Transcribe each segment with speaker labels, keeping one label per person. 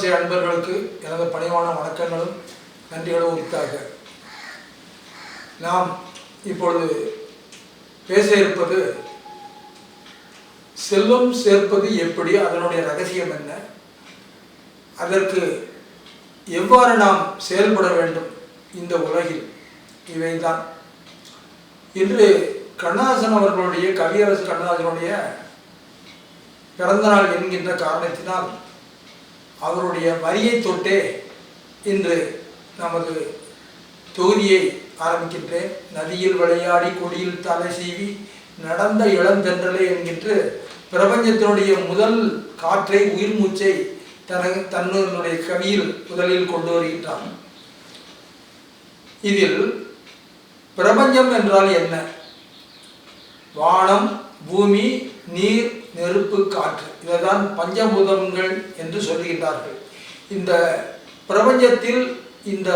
Speaker 1: தமிழோசை அன்பர்களுக்கு எனது பணிவான வணக்கங்களும் நன்றிகளும் உரித்தாக. நாம் இப்பொழுது பேச இருப்பது செல்வம் சேர்ப்பது எப்படி அதனுடைய ரகசியம் என்ன அதற்கு எவ்வாறு நாம் செயல்பட வேண்டும் இந்த உலகில்? இவைதான். இன்று கண்ணதாசன் அவர்களுடைய கவியரசு கண்ணதாசனுடைய பிறந்தநாள் என்கின்ற காரணத்தினால் அவருடைய வரியை தொட்டே இன்று நமது தொகுதியை ஆரம்பிக்கின்றேன். நதியில் விளையாடி கொடியில் தலை சீவி நடந்த இளந்தென்றலே என்கின்ற பிரபஞ்சத்தினுடைய முதல் காற்றை உயிர் மூச்சை தன தன்னுடைய கவியில் முதலில் கொண்டு வருகின்றான் இதில் பிரபஞ்சம் என்றால் என்ன? வானம் பூமி நீர் நெருப்பு காற்று. இதைதான் பஞ்சபூதங்கள் என்று சொல்லுகின்றார்கள். இந்த பிரபஞ்சத்தில் இந்த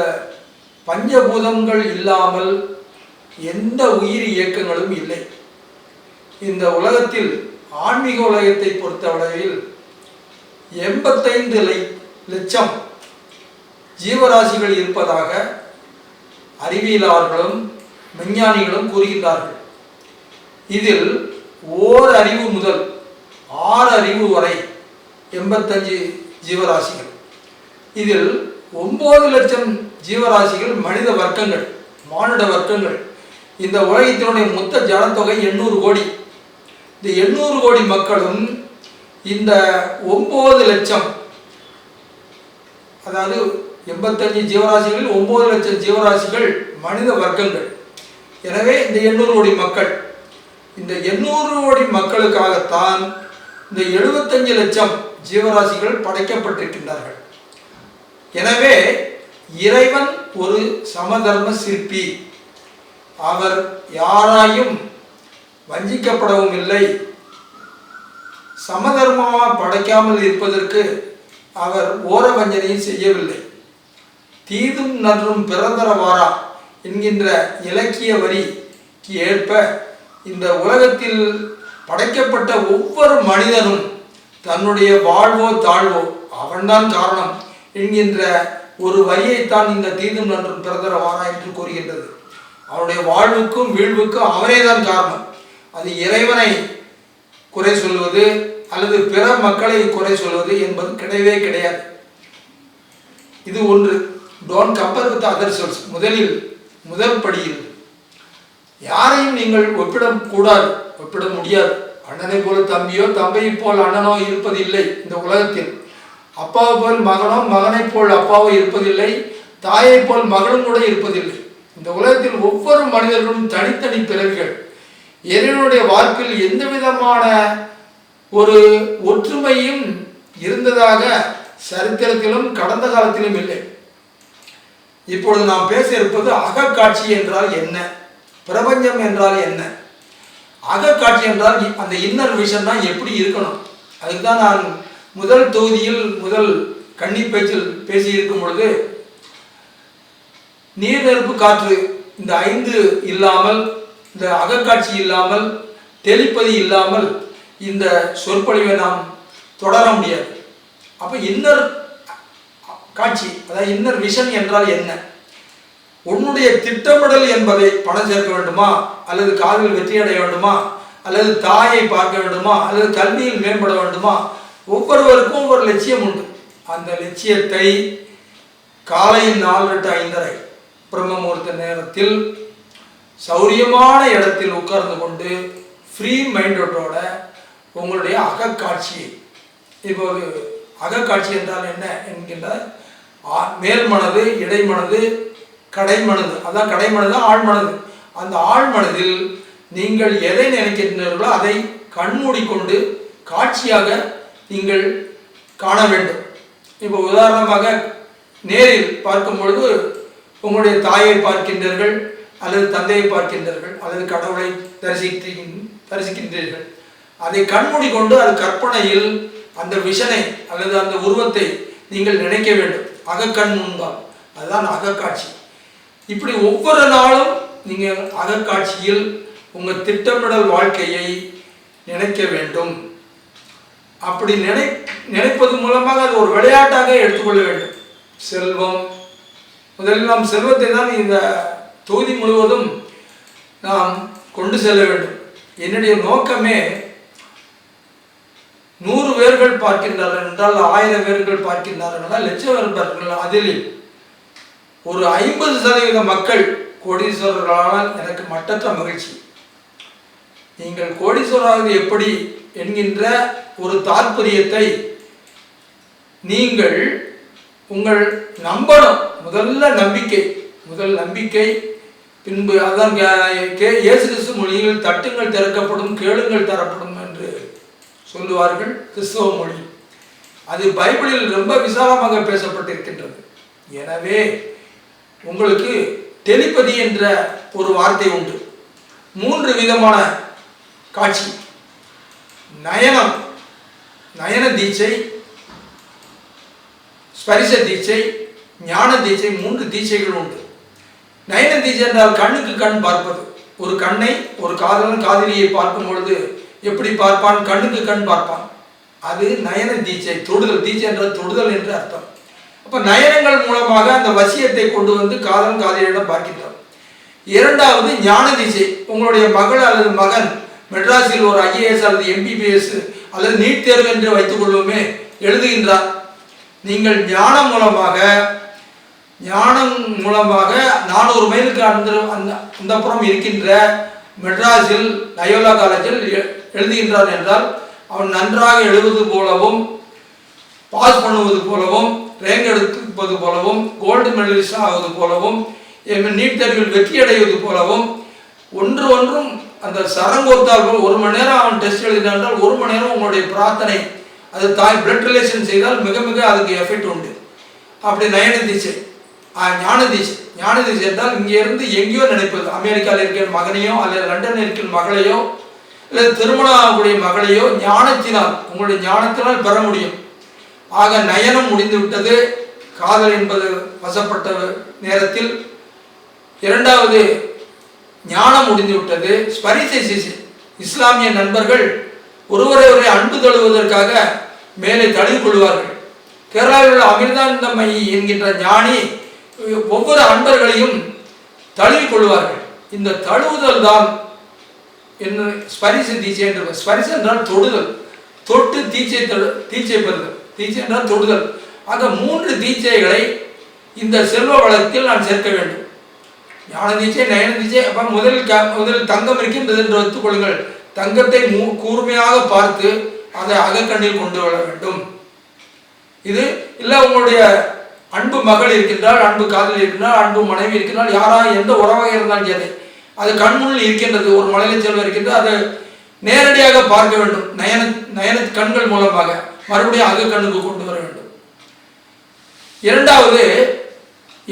Speaker 1: பஞ்சபூதங்கள் இல்லாமல் எந்த உயிர் இயக்கங்களும் இல்லை. இந்த உலகத்தில் ஆன்மீக உலகத்தை பொறுத்தவரையில் எண்பத்தைந்து லட்சம் ஜீவராசிகள் இருப்பதாக அறிவியலாளர்களும் விஞ்ஞானிகளும் கூறுகின்றார்கள். இதில் ஓர் அறிவு முதல் ஆறு அறிவு வரை எண்பத்தஞ்சு ஜீவராசிகள். இதில் ஒன்பது லட்சம் ஜீவராசிகள் மனித வர்க்கங்கள் மானுட வர்க்கங்கள். இந்த உலகத்தினுடைய மொத்த ஜனத்தொகை எண்ணூறு கோடி. இந்த எண்ணூறு கோடி மக்களும் இந்த ஒம்பது லட்சம் அதாவது எண்பத்தஞ்சு ஜீவராசிகளில் ஒம்பது லட்சம் ஜீவராசிகள் மனித வர்க்கங்கள். எனவே இந்த எண்ணூறு கோடி மக்கள் இந்த எண்ணூறு கோடி மக்களுக்காகத்தான் இந்த எழுபத்தஞ்சு லட்சம் ஜீவராசிகள் படைக்கப்பட்டிருக்கின்றார்கள். எனவே இறைவன் ஒரு சமதர்ம சிற்பி. அவர் யாராயும் வஞ்சிக்கப்படவும் இல்லை. சமதர்மமாக படைக்காமல் இருப்பதற்கு அவர் ஓர வஞ்சனையும் செய்யவில்லை. தீதும் நன்றும் பிறந்தரவாரா என்கின்ற இலக்கிய வரிக்கு ஏற்ப இந்த உலகத்தில் படைக்கப்பட்ட ஒவ்வொரு மனிதனும் தன்னுடைய வாழ்வோ தாழ்வோ அவன்தான் காரணம் என்கின்ற ஒரு வரியைத்தான் இந்த தீதும் நன்றும் பிறந்தரவாரா என்று கூறுகின்றது. அவனுடைய வாழ்வுக்கும் வீழ்வுக்கும் அவனே தான் காரணம். அது இறைவனை குறை சொல்வது அல்லது பிற மக்களை குறை சொல்வது என்பது கிடையவே கிடையாது. இது ஒன்று. டோன்ட் கம்பேர் வித் அதர் முதலில் முதல் படியில் யாரையும் நீங்கள் ஒப்பிட கூடாது ஒப்பிட முடியாது அண்ணனை போல தம்பியோ தம்பியை போல் அண்ணனோ இருப்பதில்லை இந்த உலகத்தில். அப்பாவை போல் மகனோ மகனைப் போல் அப்பாவோ இருப்பதில்லை. தாயை போல் மகளும் கூட இருப்பதில்லை. இந்த உலகத்தில் ஒவ்வொரு மனிதர்களும் தனித்தனி பிறவிகள். இறைவனுடைய வார்ப்பில் எந்த விதமான ஒரு ஒற்றுமையும் இருந்ததாக சரித்திரத்திலும் கடந்த காலத்திலும் இல்லை. இப்பொழுது நாம் பேச இருப்பது அகக்காட்சி என்றால் என்ன? பிரபஞ்சம் என்றால் என்ன? அகக்காட்சி என்றால் அந்த இன்னர் விஷன் தான் எப்படி இருக்கணும்? அதுக்கு தான் நான் முதல் தொகுதியில் முதல் கன்னி பேச்சில் பேசியிருக்கும் பொழுது நீர் நெருப்பு காற்று இந்த ஐந்து இல்லாமல் இந்த அகக்காட்சி இல்லாமல் தெளிப்பது இல்லாமல் இந்த சொற்பொழிவை நாம் தொடர முடியாது. அப்போ இன்னர் காட்சி அதாவது இன்னர் விஷன் என்றால் என்ன? உன்னுடைய திட்டமிடல் என்பதை பணம் சேர்க்க வேண்டுமா? அல்லது காதலில் வெற்றி அடைய வேண்டுமா? அல்லது தாயை பார்க்க வேண்டுமா? அல்லது கல்வியில் மேம்பட வேண்டுமா? ஒவ்வொருவருக்கும் ஒவ்வொரு லட்சியம் உண்டு. அந்த லட்சியத்தை காலை நாலு டு ஐந்தரை பிரம்மமுகூர்த்த நேரத்தில் சௌரியமான இடத்தில் உட்கார்ந்து கொண்டு ஃப்ரீ மைண்டோட உங்களுடைய அகக்காட்சியை இப்போது அகக்காட்சி என்றால் என்ன? என்கின்ற மேல்மனது இடைமனது கடைமனது. அதான் கடைமனது ஆழ்மனது. அந்த ஆழ்மனதில் நீங்கள் எதை நினைக்கின்றீர்களோ அதை கண்மூடிக்கொண்டு காட்சியாக நீங்கள் காண வேண்டும். இப்போ உதாரணமாக நேரில் பார்க்கும் பொழுது உங்களுடைய தாயை பார்க்கின்றீர்கள் அல்லது தந்தையை பார்க்கின்றீர்கள் அல்லது கடவுளை தரிசிக்கின் தரிசிக்கின்றீர்கள். அதை கண்மூடி கொண்டு அது கற்பனையில் அந்த விஷனை அல்லது அந்த உருவத்தை நீங்கள் நினைக்க வேண்டும். அகக்கண் முன்பால். அதுதான் அகக்காட்சி. இப்படி ஒவ்வொரு நாளும் நீங்கள் அகக்காட்சியில் உங்கள் திட்டமிடல் வாழ்க்கையை நினைக்க வேண்டும். அப்படி நினை நினைப்பது மூலமாக அது ஒரு விளையாட்டாக எடுத்துக்கொள்ள வேண்டும். செல்வம் முதலில் நாம் செல்வத்தை தான் இந்த தொகுதி முழுவதும் நாம் கொண்டு செல்ல வேண்டும். என்னுடைய நோக்கமே நூறு பேர்கள் பார்க்கின்றார்கள் என்றால் ஆயிரம் பேர்கள் பார்க்கின்றார்கள் லட்சம் பேர் அதில் ஒரு ஐம்பது சதவீத மக்கள் கோடீஸ்வரர்களானால் எனக்கு மட்டற்ற மகிழ்ச்சி. நீங்கள் கோடீஸ்வரராவது எப்படி என்கின்ற ஒரு தாற்பயத்தை நீங்கள் உங்கள் நம்பணும். முதல்ல நம்பிக்கை. முதல் நம்பிக்கை பின்பு அதான் கே- இயேசு கிறிஸ்து மொழியில் தட்டுங்கள் திறக்கப்படும் கேளுங்கள் தரப்படும் என்று சொல்லுவார்கள் கிறிஸ்தவ மொழி. அது பைபிளில் ரொம்ப விசாலமாக பேசப்பட்டிருக்கின்றது. எனவே உங்களுக்கு டெலிபதி என்ற ஒரு வார்த்தை உண்டு. மூன்று விதமான காட்சி. நயனம் நயன தீட்சை ஸ்பரிச தீட்சை ஞான தீட்சை மூன்று தீட்சைகள் உண்டு. நயன தீட்சை என்றால் கண்ணுக்கு கண் பார்ப்பது. ஒரு கண்ணை ஒரு காதலன் காதலியை பார்க்கும் பொழுது எப்படி பார்ப்பான்? கண்ணுக்கு கண் பார்ப்பான். அது நயன தீட்சை தொடுதல். தீட்சை என்றால் தொடுதல் என்று அர்த்தம். அப்ப நயனங்கள் மூலமாக அந்த வசியத்தை கொண்டு வந்து காதலன் காதலியிடம் பார்க்கின்றோம் இரண்டாவது ஞான திசை உங்களுடைய மகள் அல்லது மகன் மெட்ராஸில் ஒரு ஐஏஎஸ் அல்லது எம்பிபிஎஸ் அல்லது நீட் தேர்வு என்று வைத்துக் கொள்வோமே எழுதுகின்றார். நீங்கள் ஞானம் மூலமாக ஞானம் மூலமாக நானூறு மைலுக்கு அந்த அந்த அந்த புறம் இருக்கின்ற மெட்ராஸில் லயோலா காலேஜில் எ- எழுதுகின்றான் என்றால் அவன் நன்றாக எழுதுவது போலவும் பாஸ் பண்ணுவது போலவும் ரேங்க் எடுப்பது போலவும் கோல்டு மெடலிஸ்ட் ஆவது போலவும் எம் நீட் தேர்வில் வெற்றி அடைவது போலவும் ஒன்று ஒன்றும் அந்த சரங்கோத்தால் போல் ஒரு மணி நேரம் அவன் டெஸ்ட் எழுதினால் என்றால் ஒரு மணி நேரம் உங்களுடைய பிரார்த்தனை அது தாய் பிளட் ரிலேஷன் செய்தால் மிக மிக அதுக்கு எஃபெக்ட் உண்டு. அப்படி நயன தீட்சை ஆ, ஞான தீட்சை ஞான தீட்சை என்றால் இங்கே இருந்து எங்கேயோ நினைப்பது அமெரிக்காவில் இருக்கிற மகனையோ அல்லது லண்டனில் இருக்கிற மகளையோ இல்லை திருமணம் ஆகக்கூடிய மகளையோ ஞானத்தினால் உங்களுடைய ஞானத்தினால் பெற முடியும். ஆக நயனம் முடிந்து விட்டது காதல் என்பது வசப்பட்ட நேரத்தில் இரண்டாவது ஞானம் முடிந்து விட்டது ஸ்பரிசை இஸ்லாமிய நண்பர்கள் ஒருவரை ஒருவரை அன்பு தழுவதற்காக மேலே தழுவி கொள்வார்கள். கேரளாவில் உள்ள அமிர்தானந்தமயி என்கின்ற ஞானி ஒவ்வொரு அன்பர்களையும் தழுவி கொள்வார்கள். இந்த தழுவுதல் தான் என்ன ஸ்பரிச தீட்சை என்று ஸ்பரிச என்றால் தொடுதல். தொட்டு தீட்சை தொடு தீட்சை பெறுதல். தீட்சை என்றால் தொடுதல். ஆக மூன்று தீட்சைகளை இந்த செல்வ வளத்தில் நான் சேர்க்க வேண்டும். ஞான தீட்சை நயன தீட்சை அப்போ முதலில் முதலில் தங்கம் இருக்கின்றது என்று வைத்துக் கொள்ளுங்கள். தங்கத்தை மூ கூர்மையாக பார்த்து அதை அகக்கண்ணில் கொண்டு வர வேண்டும். இது இல்லை உங்களுடைய அன்பு மகள் இருக்கின்றால் அன்பு காதல் இருக்கின்றால் அன்பு மனைவி இருக்கின்றால் யாராக எந்த உறவாக இருந்தாலும் சரி அது கண்முன்னில் இருக்கின்றது ஒரு மலையில செல்வம் இருக்கின்றது அதை நேரடியாக பார்க்க வேண்டும். நயன நயன கண்கள் மூலமாக. மறுபடியும் அக கண்ணுக்கு கொண்டு வர வேண்டும். இரண்டாவது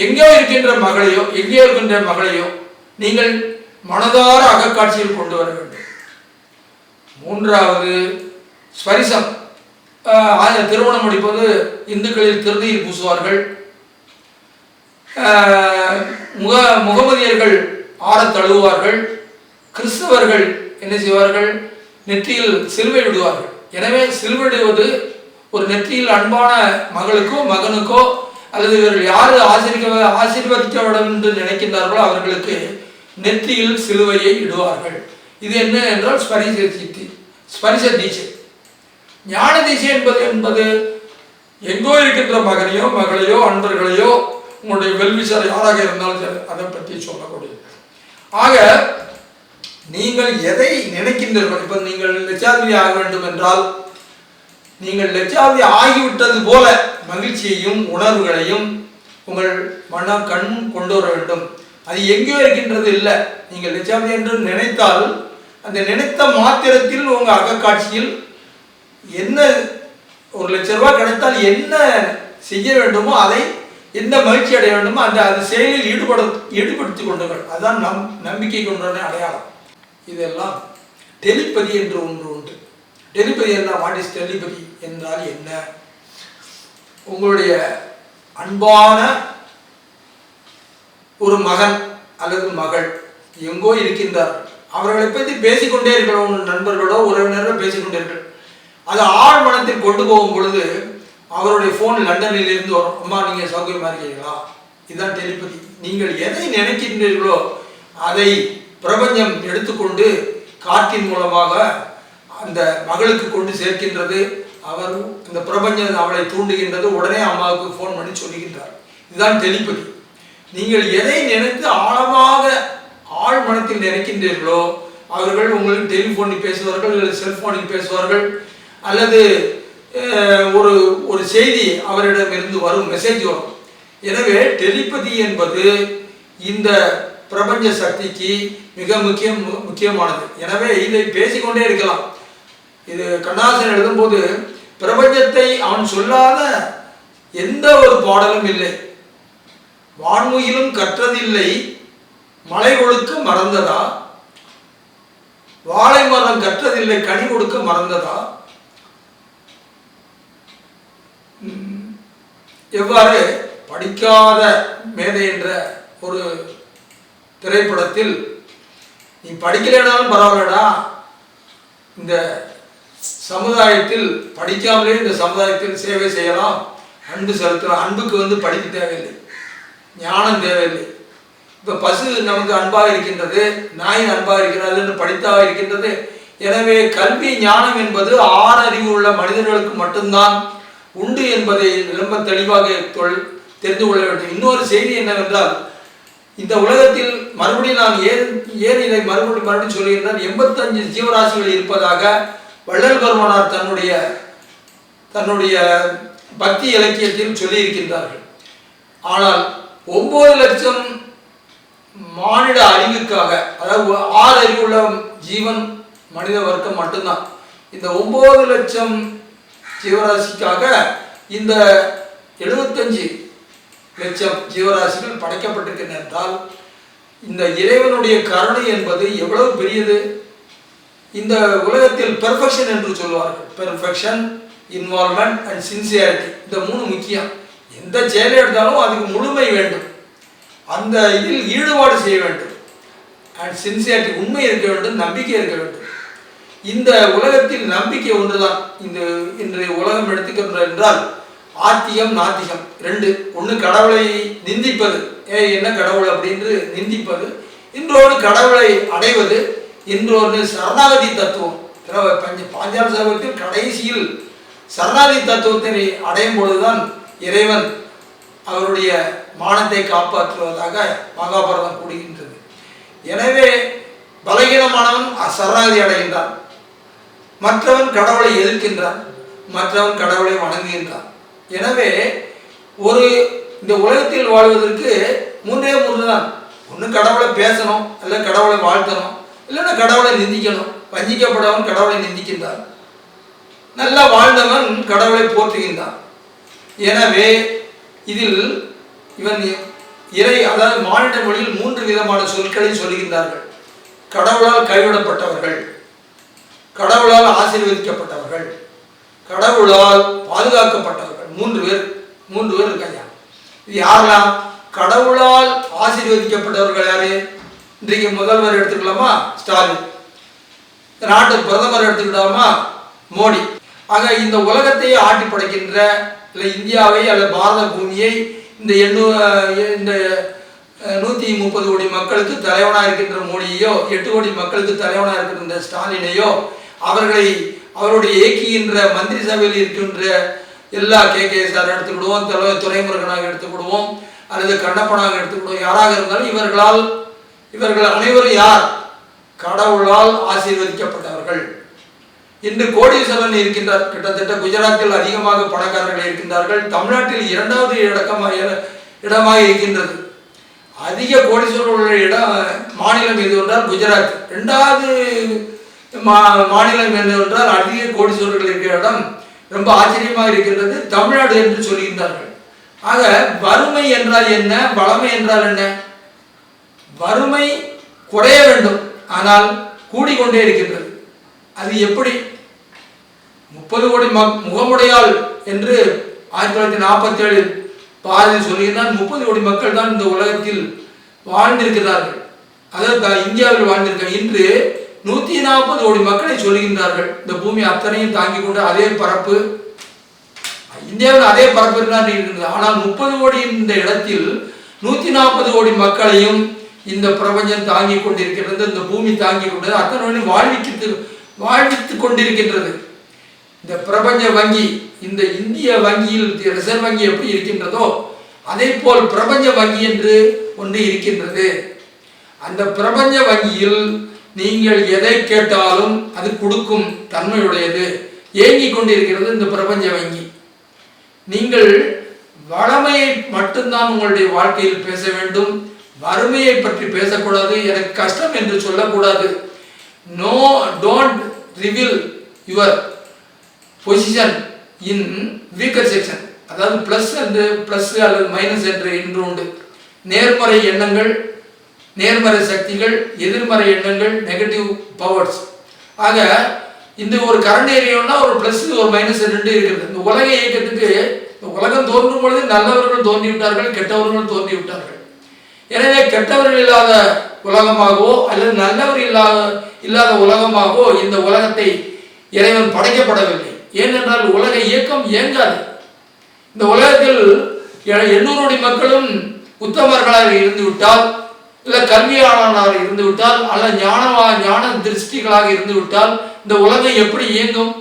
Speaker 1: எங்கேயோ இருக்கின்ற மகளையோ எங்கேயோ இருக்கின்ற மகளையோ நீங்கள் மனதார அகக்காட்சியில் கொண்டு வர வேண்டும். மூன்றாவது ஸ்பரிசம் திருமணம் முடிப்பது இந்துக்களில் திருநீர் பூசுவார்கள். முக முகமதியர்கள் ஆற தழுவுவார்கள். கிறிஸ்தவர்கள் என்ன செய்வார்கள்? நெற்றியில் சிலுவை விடுவார்கள் எனவே சிலுவையிடுவது ஒரு நெற்றியில் அன்பான மகளுக்கோ மகனுக்கோ அல்லது இவர்கள் யார் ஆசிரிக்க ஆசீர்வதிக்க வேண்டும் என்று நினைக்கின்றார்களோ அவர்களுக்கு நெற்றியில் சிலுவையை இடுவார்கள். இது என்ன என்றால் ஸ்பரிச சித்தி ஸ்பரிச தீட்சை. ஞான திசை என்பது என்பது எங்கோ இருக்கின்ற மகனையோ மகளையோ அன்பர்களையோ உங்களுடைய வெல்விசர் யாராக இருந்தாலும் சரி அதை பற்றி சொல்லக்கூடியது. ஆக நீங்கள் எதை நினைக்கின்றீர்கள்? இப்போ நீங்கள் லட்சாதிபதி ஆக வேண்டும் என்றால் நீங்கள் லட்சாதிபதி ஆகிவிட்டது போல மகிழ்ச்சியையும் உணர்வுகளையும் உங்கள் மன கண் கொண்டு வர வேண்டும். அது எங்கேயோ இருக்கின்றது? இல்லை. நீங்கள் லட்சாதிபதி என்று நினைத்தால் அந்த நினைத்த மாத்திரத்தில் உங்கள் அகக்காட்சியில் என்ன ஒரு லட்ச ரூபாய் கிடைத்தால் என்ன செய்ய வேண்டுமோ அதை எந்த மகிழ்ச்சி அடைய வேண்டுமோ அந்த அது செயலில் ஈடுபட ஈடுபடுத்திக் கொண்டுங்கள் அதான் நம் நம்பிக்கை கொண்டான அடையாளம். இதெல்லாம் டெலிபதி என்று ஒன்று உண்டு. டெலிபதி என்றால் வாட் இஸ் டெலிபதி என்றால் என்ன? உங்களுடைய அன்பான ஒரு மகன் அல்லது மகள் எங்கோ இருக்கின்றார். அவர்களை பற்றி பேசிக்கொண்டே இருக்கிற உங்கள் நண்பர்களோ பேசிக்கொண்டே பேசிக்கொண்டீர்கள் அதை ஆழ் மனத்தில் கொண்டு போகும் பொழுது அவருடைய ஃபோன் லண்டனில் இருந்து வரும். அம்மா நீங்கள் சௌகரியமாக இருக்கிறீங்களா இதுதான் டெலிபதி நீங்கள் எதை நினைக்கின்றீர்களோ அதை பிரபஞ்சம் எடுத்துக்கொண்டு காற்றின் மூலமாக அந்த மகளுக்கு கொண்டு சேர்க்கின்றது. அவர் இந்த பிரபஞ்சம் அவளை தூண்டுகின்றது. உடனே அம்மாவுக்கு ஃபோன் பண்ணி சொல்லுகின்றார் இதுதான் தெளிப்பது. நீங்கள் எதை நினைத்து ஆழமாக ஆழ் மனத்தில் நினைக்கின்றீர்களோ அவர்கள் உங்களுக்கு டெலிஃபோனில் பேசுவார்கள் அல்லது செல்ஃபோனில் பேசுவார்கள் அல்லது ஒரு ஒரு செய்தி அவரிடமிருந்து வரும் மெசேஜ் வரும். எனவே டெலிபதி என்பது இந்த பிரபஞ்ச சக்திக்கு மிக முக்கியம் முக்கியமானது. எனவே இதை பேசிக்கொண்டே இருக்கலாம். இது கண்ணாசன் எழுதும்போது பிரபஞ்சத்தை அவன் சொல்லாத எந்த ஒரு பாடலும் இல்லை. வான்முகிலும் கற்றதில்லை. மலை ஒழுக்க மறந்ததா? வாழை மரம் கற்றதில்லை. கனி கொடுக்க மறந்ததா? எவ்வாறு? படிக்காத மேதை என்ற ஒரு திரைப்படத்தில் நீ படிக்கலைனாலும் பரவாயில்லடா. இந்த சமுதாயத்தில் படிக்காமலே இந்த சமுதாயத்தில் சேவை செய்யலாம். அன்பு செலுத்தலாம். அன்புக்கு வந்து படிக்க தேவையில்லை. ஞானம் தேவையில்லை. இப்போ பசு நமக்கு அன்பாக இருக்கின்றது நாய் அன்பாக இருக்கிறது என்று படித்தாக இருக்கின்றது. எனவே கல்வி ஞானம் என்பது ஆறறிவு உள்ள மனிதர்களுக்கு மட்டும்தான் உண்டு என்பதை ரொம்ப தெளிவாக தொல் தெரிந்து கொள்ள வேண்டும். இன்னொரு செய்தி என்னவென்றால் இந்த உலகத்தில் மறுபடியும் நான் ஏன் ஏன் இதை மறுபடியும் மறுபடியும் சொல்லியிருந்தேன் எண்பத்தஞ்சு ஜீவராசிகள் இருப்பதாக வள்ளல் பெருமானார் தன்னுடைய தன்னுடைய பக்தி இலக்கியத்தில் சொல்லியிருக்கின்றார்கள். ஆனால் ஒன்பது லட்சம் மானிட அறிவுக்காக அதாவது ஆறு அறிவுள்ள ஜீவன் மனித வர்க்கம் மட்டும்தான். இந்த ஒன்பது லட்சம் ஜீவராசிக்காக இந்த எழுபத்தஞ்சு லட்ச ஜீவராசிகள் படைக்கப்பட்டிருக்கின்றன என்றால் இந்த இறைவனுடைய கருணை என்பது எவ்வளவு பெரியது? இந்த உலகத்தில் பெர்ஃபெக்ஷன் என்று சொல்வார்கள். பெர்ஃபெக்ஷன் இன்வால்மெண்ட் அண்ட் சின்சியாரிட்டி இந்த மூணு முக்கியம். எந்த செயலை எடுத்தாலும் அதுக்கு முழுமை வேண்டும். அந்த இதில் ஈடுபாடு செய்ய வேண்டும். அண்ட் சின்சியாரிட்டி உண்மை இருக்க வேண்டும் நம்பிக்கை இருக்க வேண்டும். இந்த உலகத்தில் நம்பிக்கை ஒன்றுதான். இந்த இன்றைய உலகம் எடுத்துக்கின்ற என்றால் ஆத்திகம் நாத்திகம். ரெண்டு ஒன்று கடவுளை நிந்திப்பது. ஏ என்ன கடவுள் அப்படின்னு நிந்திப்பது. இன்றொரு கடவுளை அடைவது. இன்றொரு சரணாகதி தத்துவம். பிறகு பஞ்ச பாஞ்சால சபத்தில் கடைசியில் சரணாகதி தத்துவத்தை அடையும் பொழுதுதான் இறைவன் அவருடைய மானத்தை காப்பாற்றுவதாக மகாபாரதம் கூறுகின்றது. எனவே பலகீனமானவன் சரணாகதி அடைகின்றான். மற்றவன் கடவுளை எதிர்க்கின்றான். மற்றவன் கடவுளை வணங்குகின்றான். எனவே ஒரு இந்த உலகத்தில் வாழ்வதற்கு மூன்றே மூன்று தான். ஒன்று கடவுளை பேசணும் அல்ல கடவுளை வாழ்த்தணும் இல்லைன்னா கடவுளை நிந்திக்கணும். வஞ்சிக்கப்படவன் கடவுளை நிந்திக்கின்றான். நல்லா வாழ்ந்தவன் கடவுளை போற்றுகின்றான். எனவே இதில் இவன் இறை அதாவது மாநில மொழியில் மூன்று விதமான சொற்களை சொல்லுகின்றார்கள் கடவுளால் கைவிடப்பட்டவர்கள் கடவுளால் ஆசீர்வதிக்கப்பட்டவர்கள் கடவுளால் பாதுகாக்கப்பட்ட மூன்று பேர் மூன்று பேர் இருக்காங்க. இது யாரெல்லாம்? கடவுளால் ஆசீர்வதிக்கப்பட்டவர்கள் யாரு? இன்றைக்கு முதல்வர் எடுத்துக்கலாமா? ஸ்டாலின். நாட்டு பிரதமர் எடுத்துக்கிட்டோமா மோடி. ஆக இந்த உலகத்தையே ஆட்டி படைக்கின்ற இல்லை இந்தியாவை அல்ல பாரத பூமியை இந்த எண்ணூ இந்த நூற்றி முப்பது கோடி மக்களுக்கு தலைவனாக இருக்கின்ற மோடியையோ எட்டு கோடி மக்களுக்கு தலைவனாக இருக்கின்ற ஸ்டாலினையோ அவர்களை அவருடைய இயக்குகின்ற மந்திரி சபையில் இருக்கின்ற எல்லா கே கே சார் எடுத்துக்கிடுவோம். தலைவர் துறைமுருகனாக எடுத்துக்கிடுவோம். அல்லது கண்ணப்பனாக எடுத்துக்கிடுவோம். யாராக இருந்தாலும் இவர்களால் இவர்கள் அனைவரும் யார்? கடவுளால் ஆசீர்வதிக்கப்பட்டவர்கள். இன்று கோடீஸ்வரன் இருக்கின்றார். கிட்டத்தட்ட குஜராத்தில் அதிகமாக பணக்காரர்கள் இருக்கின்றார்கள். தமிழ்நாட்டில் இரண்டாவது இடக்கமாக இடமாக இருக்கின்றது. அதிக கோடீஸ்வரர் உள்ள இடம் மாநிலம் எது என்றால் குஜராத். ரெண்டாவது மா மாநிலம் என்னவென்றால் அதிக கோடீஸ்வரர்கள் இருக்கிற இடம் ரொம்ப ஆச்சரியமாக இருக்கின்றது தமிழ்நாடு என்று சொல்கின்றார்கள் ஆக வறுமை என்றால் என்ன? வளமை என்றால் என்ன? வறுமை குறைய வேண்டும். ஆனால் கூடிக்கொண்டே இருக்கின்றது. அது எப்படி? முப்பது கோடி முகமுடையால் என்று ஆயிரத்தி தொள்ளாயிரத்தி நாற்பத்தி ஏழில் பாரதி சொல்கிறார் முப்பது கோடி மக்கள் தான் இந்த உலகத்தில் வாழ்ந்திருக்கிறார்கள். அதாவது இந்தியாவில் வாழ்ந்திருக்காங்க இன்று நூத்தி நாற்பது கோடி மக்களை சொல்கின்றார்கள். இந்த பூமி அத்தனையும் தாங்கிக் கொண்டு அதே பரப்பு இந்தியாவில் அதே பரப்பு தான் இருக்கின்றது. ஆனால் முப்பது கோடி இந்த இடத்தில் நூத்தி நாற்பது கோடி மக்களையும் இந்த பிரபஞ்சம் தாங்கிக் கொண்டிருக்கின்றது இந்த பூமி தாங்கிக் கொண்டது. அத்தனை வாழ்வித்து வாழ்வித்துக் கொண்டிருக்கின்றது. இந்த பிரபஞ்ச வங்கி இந்த இந்திய வங்கியில் ரிசர்வ் வங்கி எப்படி இருக்கின்றதோ அதே போல் பிரபஞ்ச வங்கி என்று ஒன்று இருக்கின்றது. அந்த பிரபஞ்ச வங்கியில் நீங்கள் எதை கேட்டாலும் அது கொடுக்கும் தன்மையுடையது. ஏங்கிக் கொண்டிருக்கிறது இந்த பிரபஞ்ச வங்கி. நீங்கள் வளமையை மட்டும்தான் உங்களுடைய வாழ்க்கையில் பேச வேண்டும். வறுமையை பற்றி பேசக்கூடாது. எனக்கு கஷ்டம் என்று சொல்லக்கூடாது. No don't reveal your position in weaker section அதாவது ப்ளஸ் என்று ப்ளஸ் அல்லது மைனஸ் என்று இன்று உண்டு. நேர்மறை எண்ணங்கள் நேர்மறை சக்திகள் எதிர்மறை எண்ணங்கள் நெகட்டிவ் பவர்ஸ் ஆக இந்த ஒரு கரண்ட் ஏரியானா ஒரு ப்ளஸ் ஒரு மைனஸ் ரெண்டு இருக்கிறது இந்த உலக இயக்கத்துக்கு இந்த உலகம் தோன்றும் பொழுது நல்லவர்கள் தோன்றி விட்டார்கள் கெட்டவர்கள் தோன்றி விட்டார்கள் எனவே கெட்டவர்கள் இல்லாத உலகமாகவோ அல்லது நல்லவர் இல்லாத இல்லாத உலகமாகவோ இந்த உலகத்தை இறைவன் படைக்கப்படவில்லை. ஏனென்றால் உலக இயக்கம் இயங்காது. இந்த உலகத்தில் எ- எண்ணூறு கோடி மக்களும் உத்தமர்களாக இருந்து விட்டால் இல்ல கல்வியாளர்களாக இருந்து விட்டால் அல்ல ஞானவா ஞான திருஷ்டிகளாக இருந்து விட்டால் இந்த உலகம் எப்படி இயங்கும்?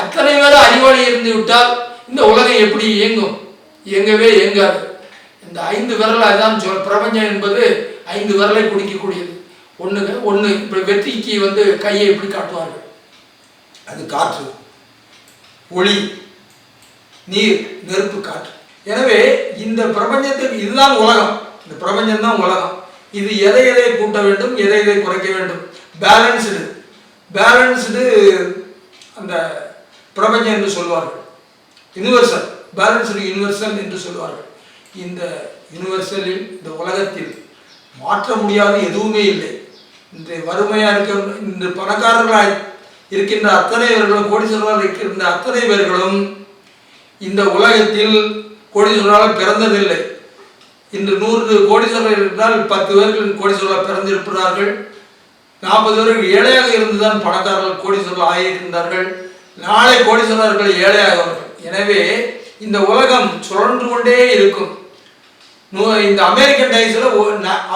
Speaker 1: அத்தனை பேர் அறிவாளி இருந்து விட்டால் இந்த உலகம் எப்படி இயங்கும்? இயங்கவே இயங்காது. இந்த ஐந்து விரலை தான் சொல் பிரபஞ்சம் என்பது ஐந்து விரலை குடிக்கக்கூடியது. ஒன்று ஒன்று இப்படி வெற்றிக்கு வந்து கையை எப்படி காட்டுவார்கள். அது காற்று ஒளி நீர் நெருப்பு காற்று. எனவே இந்த பிரபஞ்சத்தில் இதுதான் உலகம். இந்த பிரபஞ்சம் தான் உலகம். இது எதை எதை கூட்ட வேண்டும் எதை எதை குறைக்க வேண்டும்? பேலன்ஸ்டு பேலன்ஸ்டு அந்த பிரபஞ்சம் என்று சொல்வார்கள். யுனிவர்சல் பேலன்ஸ்டு யூனிவர்சல் என்று சொல்வார்கள். இந்த யுனிவர்சலில் இந்த உலகத்தில் மாற்ற முடியாத எதுவுமே இல்லை. இன்றைய வறுமையாக இருக்க இன்று பணக்காரர்களாக இருக்கின்ற அத்தனை பேர்களும் கோடீஸ்வரர்களாக இருக்கின்ற அத்தனை பேர்களும் இந்த உலகத்தில் கோடீஸ்வரரால் பிறந்ததில்லை. இன்று நூறு கோடீஸ்வரர் இருந்தால் பத்து பேர்கள் கோடீஸ்வரர் பிறந்திருக்கிறார்கள் நாற்பது பேர்கள் ஏழையாக இருந்துதான் பணக்காரர்கள் கோடீஸ்வரர் ஆகியிருந்தார்கள். நாளை கோடீஸ்வரர்கள் ஏழையாகவர்கள் எனவே இந்த உலகம் சுழன்று கொண்டே இருக்கும். இந்த அமெரிக்கன் டைம்ஸில்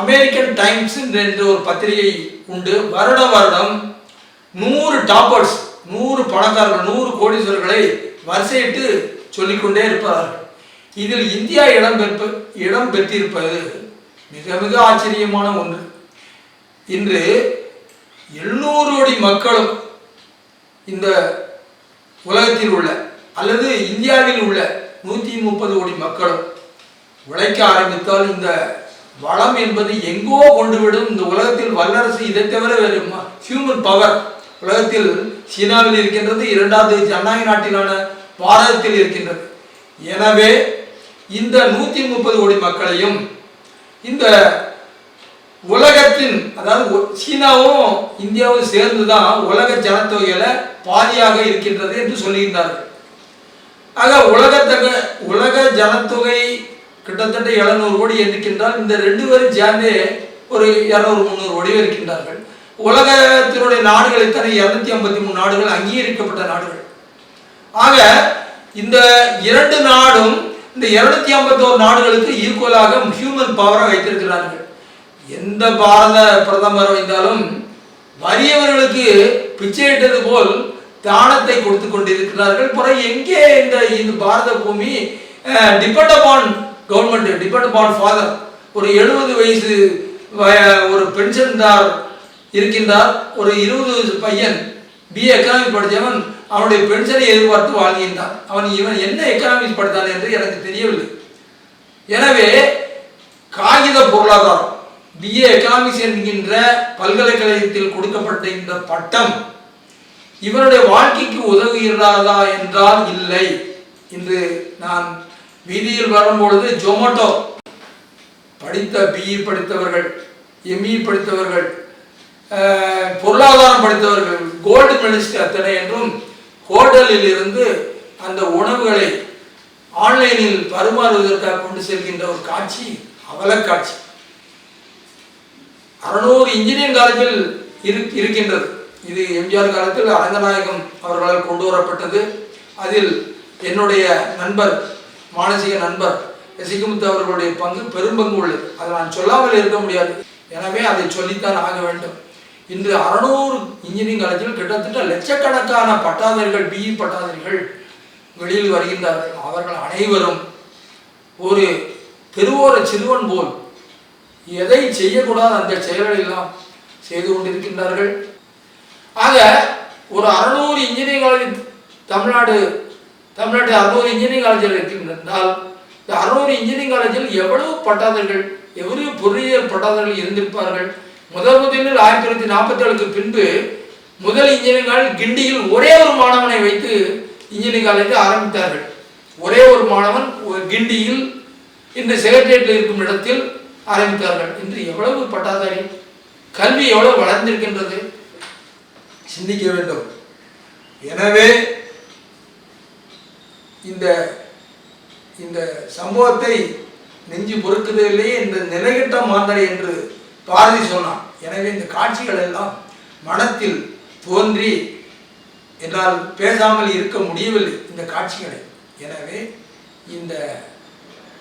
Speaker 1: அமெரிக்கன் டைம்ஸ் என்ற ஒரு பத்திரிகை உண்டு. வருட வருடம் நூறு டாப்பர்ஸ் நூறு பணக்காரர்கள் நூறு கோடீஸ்வரர்களை வரிசையிட்டு சொல்லிக்கொண்டே இருப்பார்கள். இதில் இந்தியா இடம் பெற்ப இடம் பெற்றிருப்பது மிக மிக ஆச்சரியமான ஒன்று. இன்று எழுநூறு கோடி மக்களும் இந்த உலகத்தில் உள்ள அல்லது இந்தியாவில் உள்ள நூற்றி முப்பது கோடி மக்களும் உழைக்க ஆரம்பித்தால் இந்த வளம் என்பது எங்கோ கொண்டுவிடும். இந்த உலகத்தில் வல்லரசு இதை தவிர வேறு ஹியூமன் பவர் உலகத்தில் சீனாவில் இருக்கின்றது இரண்டாவது ஜனநாயக நாட்டிலான பாரதத்தில் இருக்கின்றது. எனவே இந்த நூற்றி முப்பது கோடி மக்களையும் இந்த உலகத்தின் அதாவது சீனாவும் இந்தியாவும் சேர்ந்து தான் உலக ஜனத்தொகையில பாதியாக இருக்கின்றது என்று சொல்லியிருந்தார்கள். ஆக உலகத்தக உலக ஜனத்தொகை கிட்டத்தட்ட எழுநூறு கோடி இருக்கின்றால் இந்த ரெண்டு பேரும் சேர்ந்தே ஒரு இரநூறு முந்நூறு கோடி இருக்கின்றார்கள். உலகத்தினுடைய நாடுகள் இத்தனை இரநூத்தி ஐம்பத்தி மூணு நாடுகள் அங்கீகரிக்கப்பட்ட நாடுகள். ஆக இந்த இரண்டு நாடும் இந்த இருநூத்தி ஐம்பத்தோரு நாடுகளுக்கு ஈக்குவலாக ஹியூமன் பவரை வைத்திருக்கிறார்கள். எந்த பாரத பிரதமர் வைத்தாலும் வறியவர்களுக்கு பிச்சையிட்டது போல் தானத்தை கொடுத்து கொண்டிருக்கிறார்கள். பிறகு எங்கே இந்த இந்த பாரத பூமி? Depend upon government depend upon father ஒரு எழுபது வயசு வய- ஒரு பென்ஷன்தார் இருக்கின்றார் ஒரு இருபது வயசு பையன் பிஏ எக்கனாமிக்ஸ் படித்தவன் அவனுடைய பென்ஷனை எதிர்பார்த்து வாழ்கின்றான். அவன் இவன் என்ன எக்கனாமிக்ஸ் படித்தான் என்று எனக்கு தெரியவில்லை. எனவே காகித பொருளாதாரம் பிஏ எக்கனாமிக்ஸ் என்கின்ற பல்கலைக்கழகத்தில் கொடுக்கப்பட்ட இந்த பட்டம் இவனுடைய வாழ்க்கைக்கு உதவுகிறாரா என்றால் இல்லை. இன்று நான் வீதியில் வரும்பொழுது ஜொமேட்டோ படித்த பிஇ படித்தவர்கள் எம்இ படித்தவர்கள் பொருளாதாரம் படித்தவர்கள் கோல்டு மெடலிஸ்ட் அத்தனை என்றும் ஹோட்டலில் இருந்து அந்த உணவுகளை ஆன்லைனில் பரிமாறுவதற்காக கொண்டு செல்கின்ற ஒரு காட்சி அவலக்காட்சி. அறநூறு இன்ஜினியரிங் காலேஜில் இரு இருக்கின்றது. இது எம்ஜிஆர் காலத்தில் அரங்கநாயகம் அவர்களால் கொண்டு வரப்பட்டது. அதில் என்னுடைய நண்பர் மானசீக நண்பர் எசிகுமுத்து அவர்களுடைய பங்கு பெரும்பங்கு உள்ளது. அதை நான் சொல்லாமல் இருக்க முடியாது. எனவே அதை சொல்லித்தான் ஆக வேண்டும். இன்று அறநூறு இன்ஜினியரிங் காலேஜில் கிட்டத்தட்ட லட்சக்கணக்கான பட்டாதாரிகள் பிஇ பட்டாதாரிகள் வெளியில் வருகின்றார்கள். அவர்கள் அனைவரும் ஒரு தெருவோர சிறுவன் போல் எதை செய்யக்கூடாது அந்த செயல்களை எல்லாம் செய்து கொண்டிருக்கின்றார்கள். ஆக ஒரு அறநூறு இன்ஜினியரிங் காலேஜ் தமிழ்நாடு தமிழ்நாட்டு அறுநூறு இன்ஜினியரிங் காலேஜில் இருக்கின்றால் இந்த அறுநூறு இன்ஜினியரிங் காலேஜில் எவ்வளவு பட்டாதர்கள் எவ்வளவு பொறியியல் பட்டாதர்கள் இருந்திருப்பார்கள் முதல் முதலில் ஆயிரத்தி தொள்ளாயிரத்தி நாற்பத்தி ஏழுக்கு பின்பு முதல் இன்ஜினியரிங் காலேஜ் கிண்டியில் ஒரே ஒரு மாணவனை வைத்து இன்ஜினியரிங் காலேஜை ஆரம்பித்தார்கள். ஒரே ஒரு மாணவன் ஒரு கிண்டியில் இன்று செக்ரட்டரியேட்டில் இருக்கும் இடத்தில் ஆரம்பித்தார்கள். இன்று எவ்வளவு பட்டாதாரி? கல்வி எவ்வளவு வளர்ந்திருக்கின்றது? சிந்திக்க வேண்டும். எனவே இந்த இந்த சம்பவத்தை நெஞ்சு பொறுக்குதில்லையே இந்த நிலைகட்ட மாந்தரை என்று பாரதி சொன்னான். எனவே இந்த காட்சிகள் எல்லாம் மனத்தில் தோன்றி என்னால் பேசாமல் இருக்க முடியவில்லை இந்த காட்சிகளை. எனவே இந்த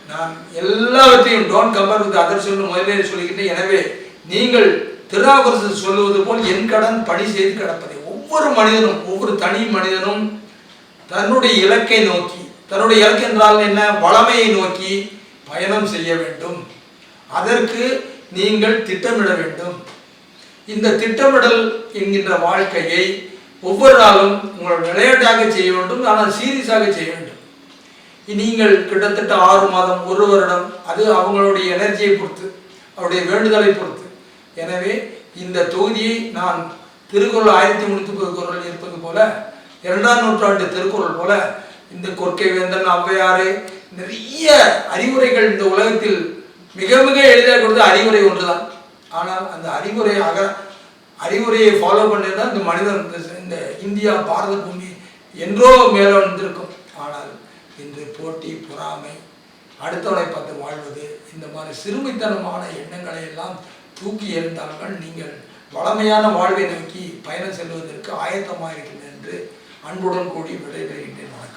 Speaker 1: நான் எல்லாவற்றையும் டோன் கம்பேர் வித் அதர் சொல்லு முதலே சொல்லிக்கிட்டேன் எனவே நீங்கள் திருநாவுக்கரசு சொல்லுவது போல் என் கடன் பணி செய்து கிடப்பதை ஒவ்வொரு மனிதனும் ஒவ்வொரு தனி மனிதனும் தன்னுடைய இலக்கை நோக்கி தன்னுடைய இலக்கு என்றால் என்ன? வளமையை நோக்கி பயணம் செய்ய வேண்டும். அதற்கு நீங்கள் திட்டமிட வேண்டும். இந்த திட்டமிடல் என்கின்ற வாழ்க்கையை ஒவ்வொரு நாளும் உங்கள் விளையாட்டாக செய்ய வேண்டும் ஆனால் சீரியஸாக செய்ய வேண்டும். நீங்கள் கிட்டத்தட்ட ஆறு மாதம் ஒரு வருடம் அது அவங்களுடைய எனர்ஜியை பொறுத்து அவருடைய வேண்டுதலை பொறுத்து. எனவே இந்த தொகுதியை நான் திருக்குறள் ஆயிரத்தி முன்னூத்தி குரல் இருப்பது போல இரண்டாம் நூற்றாண்டு திருக்குறள் போல இந்த கொற்கை வேந்தன் ஔவையாறு நிறைய அறிவுரைகள் இந்த உலகத்தில் மிக மிக எளிதாக கொடுத்த அறிவுரை ஒன்றுதான். ஆனால் அந்த அறிவுரை அக அறிவுரையை ஃபாலோ பண்ணியிருந்தால் இந்த மனிதன் இந்த- இந்த இந்தியா பாரத பூமி என்றோ மேலே வந்திருக்கும் ஆனால் இன்று போட்டி பொறாமை அடுத்தவனை பார்த்து வாழ்வது இந்த மாதிரி சிறுமித்தனமான எண்ணங்களை எல்லாம் தூக்கி எறிந்தார்கள் நீங்கள் வளமையான வாழ்வை நோக்கி பயணம் செல்வதற்கு ஆயத்தமாக இருக்கிறது என்று அன்புடன் கூடி விடைபெறுகின்றேன். வணக்கம்.